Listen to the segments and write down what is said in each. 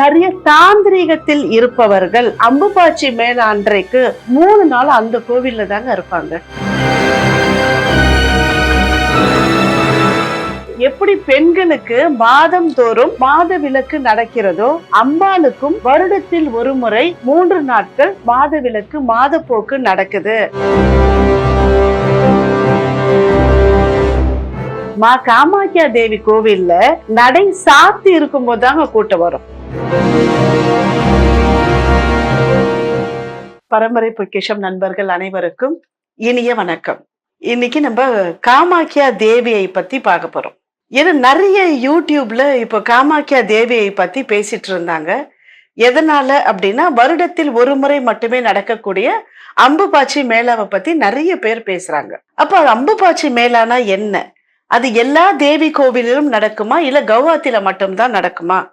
நிறைய தாந்திரீகத்தில் இருப்பவர்கள் அம்புபாச்சி மேல அன்றைக்கு மூணு நாள் அந்த கோவில்ல தாங்க இருப்பாங்க. எப்படி பெண்களுக்கு மாதம் தோறும் மாத விளக்கு நடக்கிறதோ அம்பாளுக்கும் வருடத்தில் ஒரு முறை மூன்று நாட்கள் மாத விளக்கு மாத போக்கு நடக்குது. மா காமாக்கியா தேவி கோவில்ல நடை சாத்தி இருக்கும் போதுதாங்க கூட்டம் வரும். பரம்பரை பொக்கிஷம் நண்பர்கள் அனைவருக்கும் இனிய வணக்கம். இன்னைக்கு நம்ம காமாக்கியா தேவியை பத்தி பார்க்க போறோம். ஏன்னா நிறைய யூடியூப்ல இப்போ காமாக்கியா தேவியை பத்தி பேசிட்டு இருந்தாங்க. எதனால அப்படின்னா வருடத்தில் ஒரு முறை மட்டுமே நடக்கக்கூடிய அம்புபாச்சி மேளாவை பத்தி நிறைய பேர் பேசுறாங்க. அப்போ அம்புபாச்சி மேளானா என்ன? அது எல்லா தேவி கோவிலிலும் நடக்குமா? இல்ல கௌஹாத்தில மட்டும்தான் நடக்குமா?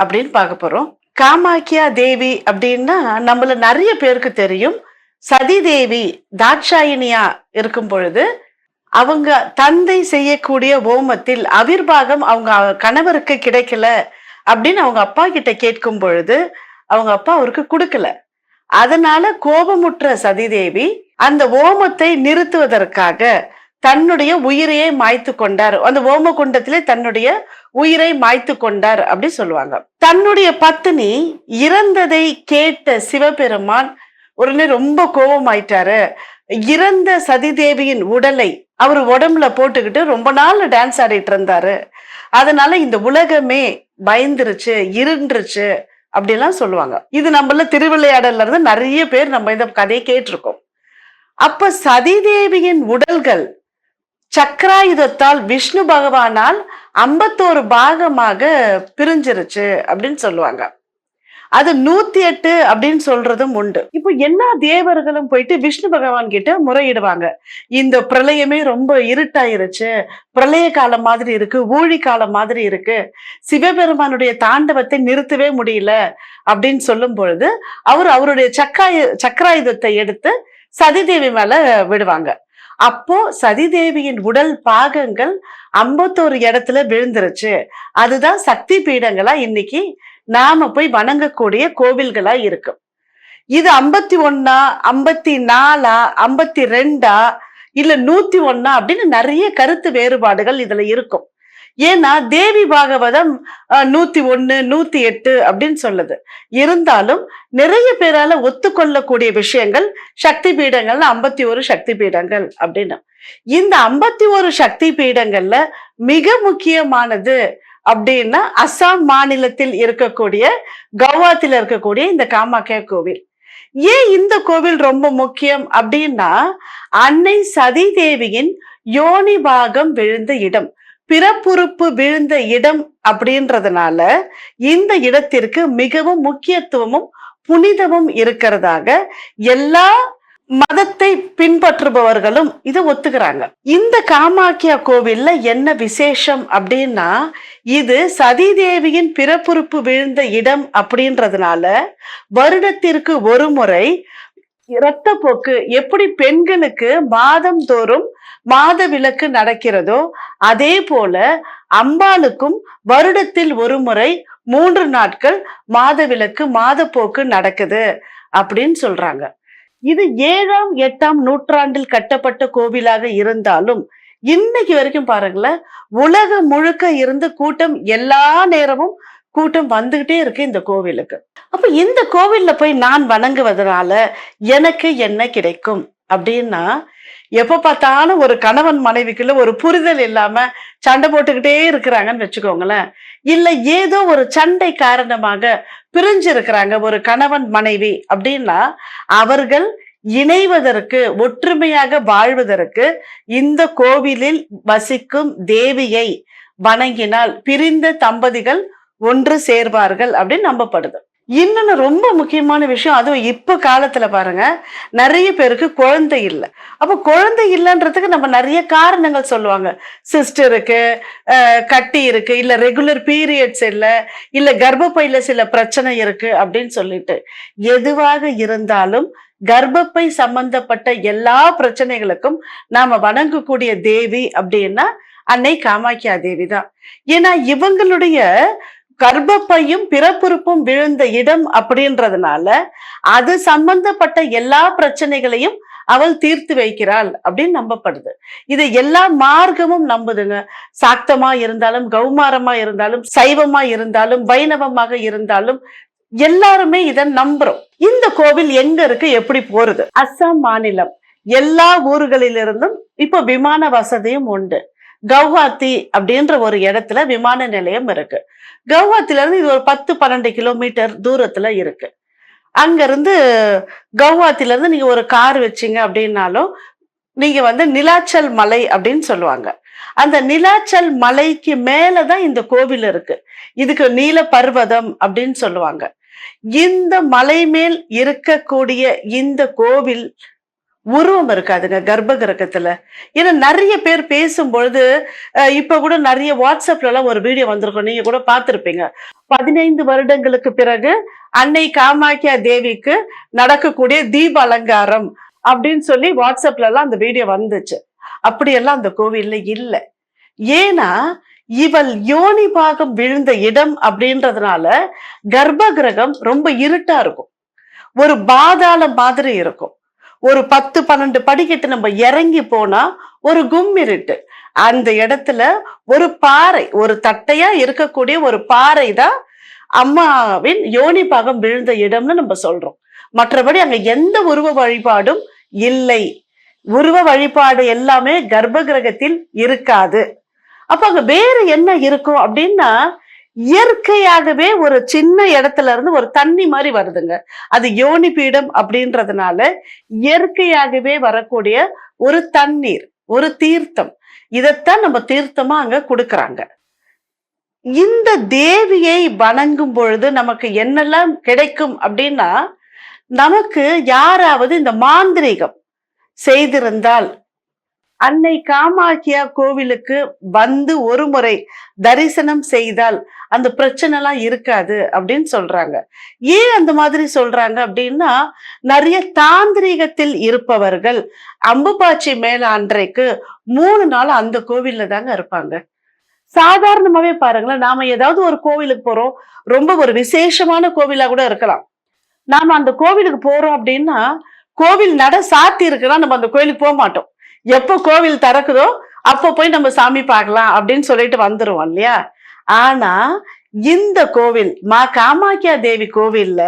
அப்படின்னு பார்க்க போறோம். காமாக்கியா தேவி அப்படின்னா நம்மள நிறைய பேருக்கு தெரியும். சதி தேவி தாட்சாயினியா இருக்கும் பொழுது அவங்க தந்தை செய்யக்கூடிய ஓமத்தில் அவிர்வாகம் அவங்க கணவருக்கு கிடைக்கல அப்படின்னு அவங்க அப்பா கிட்ட கேட்கும் பொழுது அவங்க அப்பா அவருக்கு கொடுக்கல. அதனால கோபமுற்ற சதிதேவி அந்த ஓமத்தை நிறுத்துவதற்காக தன்னுடைய உயிரையே மாய்த்து கொண்டார். அந்த ஓம குண்டத்திலே தன்னுடைய உயிரை மாய்த்து கொண்டார் அப்படி சொல்லுவாங்க. தன்னுடைய பத்தினி இறந்ததை கேட்ட சிவபெருமான் உடனே ரொம்ப கோபமாயிட்டாரு. இறந்த சதிதேவியின் உடலை அவர் உடம்புல போட்டுக்கிட்டு ரொம்ப நாள் டான்ஸ் ஆடிட்டு இருந்தாரு. அதனால இந்த உலகமே பயந்துருச்சு இருண்டுருச்சு அப்படிலாம் சொல்லுவாங்க. இது நம்மள திருவிளையாடல்ல இருந்து நிறைய பேர் நம்ம இந்த கதையை கேட்டிருக்கோம். அப்ப சதிதேவியின் உடல்கள் சக்கராயுதத்தால் விஷ்ணு பகவானால் ஐம்பத்தோரு பாகமாக பிரிஞ்சிருச்சு அப்படின்னு சொல்லுவாங்க. அது நூத்தி எட்டு அப்படின்னு சொல்றதும் உண்டு. இப்போ எல்லா தேவர்களும் போயிட்டு விஷ்ணு பகவான் கிட்ட முறையிடுவாங்க. இந்த பிரளயமே ரொம்ப இருட்டாயிருச்சு. பிரளய காலம் மாதிரி இருக்கு ஊழி காலம் மாதிரி இருக்கு. சிவபெருமானுடைய தாண்டவத்தை நிறுத்தவே முடியல அப்படின்னு சொல்லும் பொழுது அவர் அவருடைய சக்காய சக்கராயுதத்தை எடுத்து சதிதேவி மேல விடுவாங்க. அப்போ சதிதேவியின் உடல் பாகங்கள் ஐம்பத்தோரு இடத்துல விழுந்துருச்சு. அதுதான் சக்தி பீடங்களா இன்னைக்கு நாம போய் வணங்கக்கூடிய கோவில்களா இருக்கும் இது ஐம்பத்தி ஒன்னா ஐம்பத்தி நாலா ஐம்பத்தி ரெண்டா இல்ல நூத்தி ஒன்னா அப்படின்னு நிறைய கருத்து வேறுபாடுகள் இதுல இருக்கும். ஏன்னா தேவி பாகவதம் நூத்தி ஒண்ணு நூத்தி எட்டு அப்படின்னு சொல்லுது. இருந்தாலும் நிறைய பேரால ஒத்துக்கொள்ளக்கூடிய விஷயங்கள் சக்தி பீடங்கள்ல ஐம்பத்தி ஒரு சக்தி பீடங்கள் அப்படின்னு. இந்த ஐம்பத்தி ஒரு சக்தி பீடங்கள்ல மிக முக்கியமானது அப்படின்னா அஸ்ஸாம் மாநிலத்தில் இருக்கக்கூடிய கவுஹாத்தில இருக்கக்கூடிய இந்த காமாக்கியா கோவில். ஏன் இந்த கோவில் ரொம்ப முக்கியம் அப்படின்னா அன்னை சதி தேவியின் யோனி பாகம் விழுந்த இடம். பிறப்புறுப்பு விழுந்த இடம் அப்படின்றதுனால இந்த இடத்திற்கு மிகவும் முக்கியத்துவமும் புனிதமும் இருக்கிறதாக எல்லா மதத்தை பின்பற்றுபவர்களும் இதை ஒத்துக்கிறாங்க. இந்த காமாக்கியா கோவில்ல என்ன விசேஷம் அப்படின்னா இது சதிதேவியின் பிறப்புறுப்பு விழுந்த இடம் அப்படின்றதுனால வருடத்திற்கு ஒரு முறை இரத்தப்போக்கு எப்படி பெண்களுக்கு மாதம் தோறும் மாத விளக்கு நடக்கிறதோ அதே போல அம்பாளுக்கும் வருடத்தில் ஒரு முறை மூன்று நாட்கள் மாத விளக்கு மாத போக்கு நடக்குது அப்படின்னு சொல்றாங்க. இது ஏழாம் எட்டாம் நூற்றாண்டில் கட்டப்பட்ட கோவிலாக இருந்தாலும் இன்னைக்கு வரைக்கும் பாருங்களேன் உலகம் முழுக்க இருந்து கூட்டம் எல்லா நேரமும் கூட்டம் வந்துகிட்டே இருக்கு இந்த கோவிலுக்கு. அப்ப இந்த கோவில்ல போய் நான் வணங்குவதனால எனக்கு என்ன கிடைக்கும்? அப்படின்னா எப்ப பார்த்தாலும் ஒரு கணவன் மனைவிக்குள்ள ஒரு புரிதல் இல்லாம சண்டை போட்டுக்கிட்டே இருக்கிறாங்கன்னு வச்சுக்கோங்களேன். இல்ல ஏதோ ஒரு சண்டை காரணமாக பிரிஞ்சு இருக்கிறாங்க ஒரு கணவன் மனைவி அப்படின்னா அவர்கள் இணைவதற்கு ஒற்றுமையாக வாழ்வதற்கு இந்த கோவிலில் வசிக்கும் தேவியை வணங்கினால் பிரிந்த தம்பதிகள் ஒன்று சேர்வார்கள் அப்படின்னு நம்பப்படுது. இன்னொன்னு ரொம்ப முக்கியமான விஷயம் அதுவும் இப்ப காலத்துல பாருங்க நிறைய பேருக்கு குழந்தை இல்லை. அப்ப குழந்தை இல்லைன்றதுக்கு நம்ம நிறைய காரணங்கள் சொல்லுவாங்க. சிஸ்டர் இருக்கு கட்டி இருக்கு இல்ல ரெகுலர் பீரியட்ஸ் இல்ல இல்ல கர்ப்பப்பையில சில பிரச்சனை இருக்கு அப்படின்னு சொல்லிட்டு. எதுவாக இருந்தாலும் கர்ப்பப்பை சம்பந்தப்பட்ட எல்லா பிரச்சனைகளுக்கும் நாம வணங்கக்கூடிய தேவி அப்படின்னா அன்னை காமாக்கியா தேவி தான். ஏன்னா இவங்களுடைய கர்ப்பப்பையும் பிறப்புறுப்பும் விழுந்த இடம் அப்படின்றதுனால அது சம்பந்தப்பட்ட எல்லா பிரச்சனைகளையும் அவள் தீர்த்து வைக்கிறாள் அப்படின்னு நம்பப்படுது. இது எல்லா மார்க்கமும் நம்புதுங்க. சாக்தமா இருந்தாலும் கௌமாரமா இருந்தாலும் சைவமா இருந்தாலும் வைணவமாக இருந்தாலும் எல்லாருமே இதை நம்புறோம். இந்த கோவில் எங்க இருக்கு எப்படி போறது? அஸ்ஸாம் மாநிலம். எல்லா ஊர்களிலிருந்தும் இப்போ விமான வசதியும் உண்டு. கவுஹாத்தி அப்படின்ற ஒரு இடத்துல விமான நிலையம் இருக்கு. கவுஹாத்தில இருந்து இது ஒரு பத்து பன்னெண்டு கிலோமீட்டர் தூரத்துல இருக்கு. அங்கிருந்து கவுஹாத்தில இருந்து நீங்க ஒரு கார் வச்சீங்க அப்படின்னாலும் நீங்க வந்து நிலாச்சல் மலை அப்படின்னு சொல்லுவாங்க. அந்த நிலாச்சல் மலைக்கு மேலதான் இந்த கோவில் இருக்கு. இதுக்கு நீல பர்வதம் அப்படின்னு சொல்லுவாங்க. இந்த மலை மேல் இருக்கக்கூடிய இந்த கோவில் உருவம் இருக்காதுங்க கர்ப்ப கிரகத்துல ஏன்னா நிறைய பேர் பேசும்பொழுது அஹ், இப்ப கூட நிறைய வாட்ஸ்அப்ல எல்லாம் ஒரு வீடியோ வந்திருக்கும். நீங்க கூட பார்த்திருப்பீங்க. பதினைந்து வருடங்களுக்கு பிறகு அன்னை காமாக்கியா தேவிக்கு நடக்கக்கூடிய தீப அலங்காரம் அப்படின்னு சொல்லி வாட்ஸ்அப்ல எல்லாம் அந்த வீடியோ வந்துச்சு. அப்படியெல்லாம் அந்த கோவில்ல இல்ல. ஏன்னா இவள் யோனி பாகம் விழுந்த இடம் அப்படின்றதுனால கர்ப்ப கிரகம் ரொம்ப இருட்டா இருக்கும். ஒரு பாதாளம் மாதிரி இருக்கும். ஒரு பத்து பன்னெண்டு படிக்கட்டு நம்ம இறங்கி போனா ஒரு கும்மிருட்டு அந்த இடத்துல ஒரு பாறை ஒரு தட்டையா இருக்கக்கூடிய ஒரு பாறை தான் அம்மாவின் யோனி பாகம் விழுந்த இடம்னு நம்ம சொல்றோம். மற்றபடி அங்க எந்த உருவ வழிபாடும் இல்லை. உருவ வழிபாடு எல்லாமே கர்ப்ப கிரகத்தில் இருக்காது. அப்ப அங்க வேற என்ன இருக்கும் அப்படின்னா இயற்கையாகவே ஒரு சின்ன இடத்துல இருந்து ஒரு தண்ணி மாதிரி வருதுங்க. அது யோனி பீடம் அப்படின்றதுனால இயற்கையாகவே வரக்கூடிய ஒரு தண்ணீர் ஒரு தீர்த்தம். இதைத்தான் நம்ம தீர்த்தமா அங்க கொடுக்கறாங்க. இந்த தேவியை வணங்கும் பொழுது நமக்கு என்னெல்லாம் கிடைக்கும் அப்படின்னா நமக்கு யாராவது இந்த மாந்திரீகம் செய்திருந்தால் அன்னை காமாக்கியா கோவிலுக்கு வந்து ஒரு முறை தரிசனம் செய்தால் அந்த பிரச்சனை எல்லாம் இருக்காது அப்படின்னு சொல்றாங்க. ஏன் அந்த மாதிரி சொல்றாங்க அப்படின்னா நிறைய தாந்திரீகத்தில் இருப்பவர்கள் அம்புபாச்சி மேல அன்றைக்கு மூணு நாள் அந்த கோவில்ல தாங்க இருப்பாங்க. சாதாரணமாவே பாருங்களேன் நாம ஏதாவது ஒரு கோவிலுக்கு போறோம் ரொம்ப ஒரு விசேஷமான கோவிலா கூட இருக்கலாம். நாம அந்த கோவிலுக்கு போறோம் அப்படின்னா கோவில் நட சாத்தி இருக்குன்னா நம்ம அந்த கோயிலுக்கு போக மாட்டோம். எப்போ கோவில் திறக்குதோ அப்போ போய் நம்ம சாமி பார்க்கலாம் அப்படின்னு சொல்லிட்டு வந்துருவோம் இல்லையா? ஆனா இந்த கோவில் மா காமாக்கியா தேவி கோவில்ல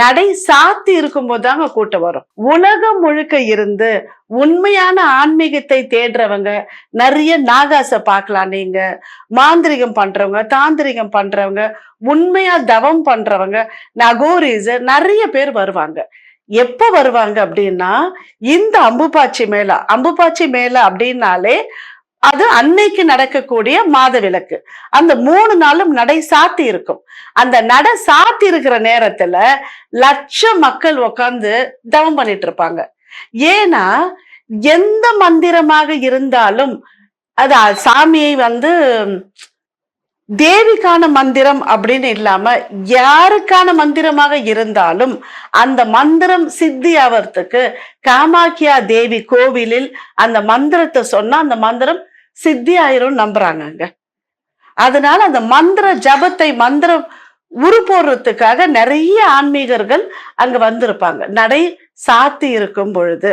நடை சாத்தி இருக்கும்போது தாங்க கூட்டம் வரும். உலகம் முழுக்க இருந்து உண்மையான ஆன்மீகத்தை தேடுறவங்க நிறைய நாகாச பார்க்கலாம் நீங்க. மாந்திரிகம் பண்றவங்க தாந்திரிகம் பண்றவங்க உண்மையா தவம் பண்றவங்க நகோரிஸ் நிறைய பேர் வருவாங்க. எப்போ வருவாங்க அப்படின்னா இந்த அம்புபாச்சி மேளா. அம்புபாச்சி மேளா அப்படின்னாலே அது அன்னைக்கு நடக்கக்கூடிய மாத விளக்கு. அந்த மூணு நாளும் நடை சாத்தி இருக்கும். அந்த நடை சாத்தி இருக்கிற நேரத்துல லட்சம் மக்கள் உட்காந்து தவம் பண்ணிட்டு இருப்பாங்க. ஏன்னா எந்த மந்திரமாக இருந்தாலும் அது சாமியை வந்து தேவிக்கான மந்திரம் அப்படின்னு இல்லாம யாருக்கான மந்திரமாக இருந்தாலும் அந்த மந்திரம் சித்தி ஆவறதுக்கு காமாக்கியா தேவி கோவிலில் அந்த மந்திரத்தை சொன்னா அந்த மந்திரம் சித்தி ஆயிரும் நம்புறாங்க அதனால அந்த மந்திர ஜபத்தை மந்திரம் உரு போடுறதுக்காக நிறைய ஆன்மீகர்கள் அங்க வந்திருப்பாங்க. நடை சாத்தி இருக்கும் பொழுது.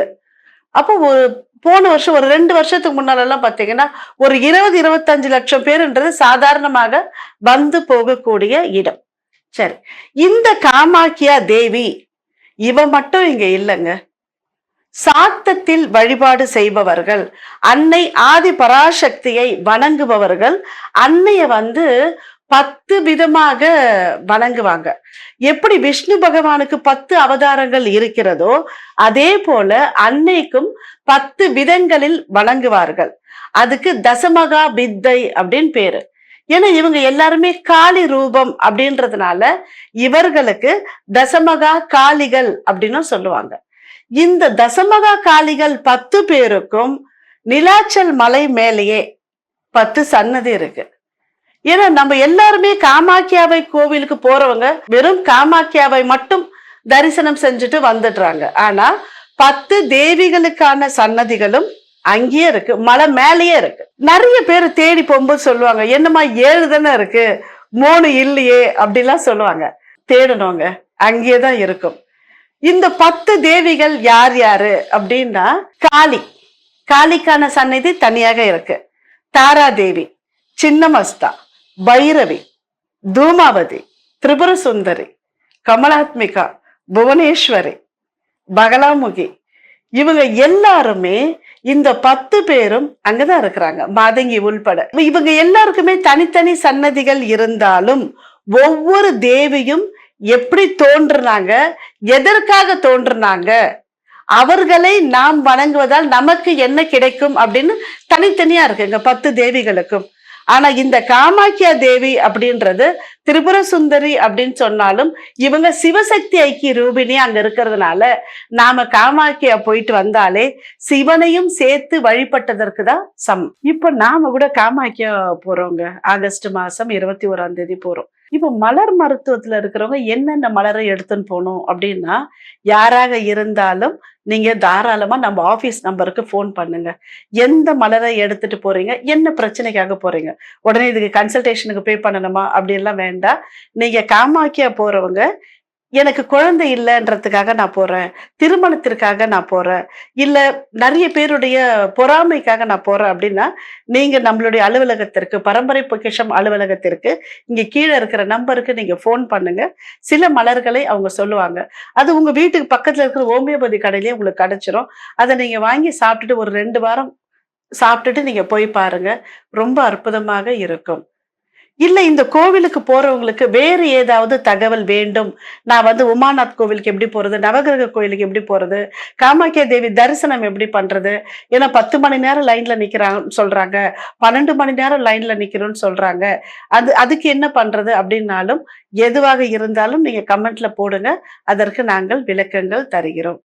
அப்போ ஒரு போன வருஷம் ஒரு ரெண்டு வருஷத்துக்கு முன்னாலெல்லாம் பார்த்தீங்கன்னா ஒரு இருபது இருபத்தஞ்சு லட்சம் பேருன்றது சாதாரணமாக வந்து போகக்கூடிய இடம். சரி இந்த காமாக்கியா தேவி இவ மட்டும் இங்க இல்லைங்க. சாத்தத்தில் வழிபாடு செய்பவர்கள் அன்னை ஆதி பராசக்தியை வணங்குபவர்கள் அன்னைய வந்து பத்து விதமாக வணங்குவாங்க. எப்படி விஷ்ணு பகவானுக்கு பத்து அவதாரங்கள் இருக்கிறதோ அதே போல அன்னைக்கும் பத்து விதங்களில் வணங்குவார்கள். அதுக்கு தசமகா வித்தை அப்படின்னு பேரு. ஏன்னா இவங்க எல்லாருமே காளி ரூபம் அப்படின்றதுனால இவர்களுக்கு தசமகா காளிகள் அப்படின்னு சொல்லுவாங்க. இந்த தசமகா காளிகள் பத்து பேருக்கும் நிலாச்சல் மலை மேலேயே பத்து சன்னதி இருக்கு. ஏன்னா நம்ம எல்லாருமே காமாக்கியாவை கோவிலுக்கு போறவங்க வெறும் காமாக்கியாவை மட்டும் தரிசனம் செஞ்சுட்டு வந்துடுறாங்க. ஆனா பத்து தேவிகளுக்கான சன்னதிகளும் அங்கேயே இருக்கு மலை மேலேயே இருக்கு. நிறைய பேர் தேடி போகும்போது சொல்லுவாங்க என்னம்மா ஏழு தானே இருக்கு? மூணு இல்லையே அப்படிலாம் சொல்லுவாங்க. தேடணுங்க அங்கேயே தான் இருக்கும். இந்த பத்து தேவிகள் யார் யாரு அப்படின்னா காளி. காளிக்கான சன்னதி தனியாக இருக்கு. தாரா தேவி சின்னமஸ்தா. பைரவி தூமாவதி திரிபுர சுந்தரி கமலாத்மிகா புவனேஸ்வரி பகலாமுகி. இவங்க எல்லாருமே இந்த பத்து பேரும் அங்கதான் இருக்கிறாங்க. மாதங்கி உள்பட. இவங்க எல்லாருக்குமே தனித்தனி சன்னதிகள் இருந்தாலும் ஒவ்வொரு தேவியும் எப்படி தோன்றுனாங்க எதற்காக தோன்றுனாங்க அவர்களை நாம் வணங்குவதால் நமக்கு என்ன கிடைக்கும் அப்படின்னு தனித்தனியா இருக்குங்க பத்து தேவிகளுக்கும். ஆனா இந்த காமாக்கியா தேவி அப்படின்றது திரிபுர சுந்தரி அப்படின்னு சொன்னாலும் இவங்க சிவசக்தி ஐக்கிய ரூபினி அங்க இருக்கிறதுனால நாம காமாக்கியா போயிட்டு வந்தாலே சிவனையும் சேர்த்து வழிபட்டதற்கு தான் சம் இப்ப நாம கூட காமாக்கியா போறோங்க. ஆகஸ்ட் மாசம் இருபத்தி ஓராம் தேதி போறோம். இப்போ மலர் மருத்துவத்துல இருக்கிறவங்க என்னென்ன மலரை எடுத்துன்னு போகணும் அப்படின்னா யாராக இருந்தாலும் நீங்க தாராளமா நம்ம ஆபீஸ் நம்பருக்கு ஃபோன் பண்ணுங்க. எந்த மலரை எடுத்துட்டு போறீங்க? என்ன பிரச்சனைக்காக போறீங்க? உடனே இதுக்கு கன்சல்டேஷனுக்கு பே பண்ணணுமா? அப்படின்லாம் வேண்டாம். நீங்க காமாக்கியா போறவங்க எனக்கு குழந்தை இல்லைன்றதுக்காக நான் போறேன். திருமணத்திற்காக நான் போறேன். இல்ல நிறைய பேருடைய பொறாமைக்காக நான் போறேன் அப்படின்னா நீங்க நம்மளுடைய அலுவலகத்திற்கு பரம்பரை பொக்கிஷம் அலுவலகத்திற்கு இங்க கீழே இருக்கிற நம்பருக்கு நீங்க ஃபோன் பண்ணுங்க. சில மலர்களை அவங்க சொல்லுவாங்க. அது உங்க வீட்டுக்கு பக்கத்துல இருக்கிற ஹோமியோபதி கடையிலேயே உங்களுக்கு கிடைச்சிரும். அதை நீங்க வாங்கி சாப்பிட்டுட்டு ஒரு ரெண்டு வாரம் சாப்பிட்டுட்டு நீங்க போய் பாருங்க. ரொம்ப அற்புதமாக இருக்கும். இல்லை இந்த கோவிலுக்கு போறவங்களுக்கு வேறு ஏதாவது தகவல் வேண்டும். நான் வந்து உமாநாத் கோவிலுக்கு எப்படி போறது நவகிரக கோயிலுக்கு எப்படி போறது காமாக்கியா தேவி தரிசனம் எப்படி பண்றது? ஏன்னா பத்து மணி நேரம் லைன்ல நிக்கிறாங்க சொல்றாங்க. பன்னெண்டு மணி நேரம் லைன்ல நிக்கிறோம்னு சொல்றாங்க. அது அதுக்கு என்ன பண்றது அப்படின்னாலும் எதுவாக இருந்தாலும் நீங்க கமெண்ட்ல போடுங்க. அதற்கு நாங்கள் விளக்கங்கள் தருகிறோம்.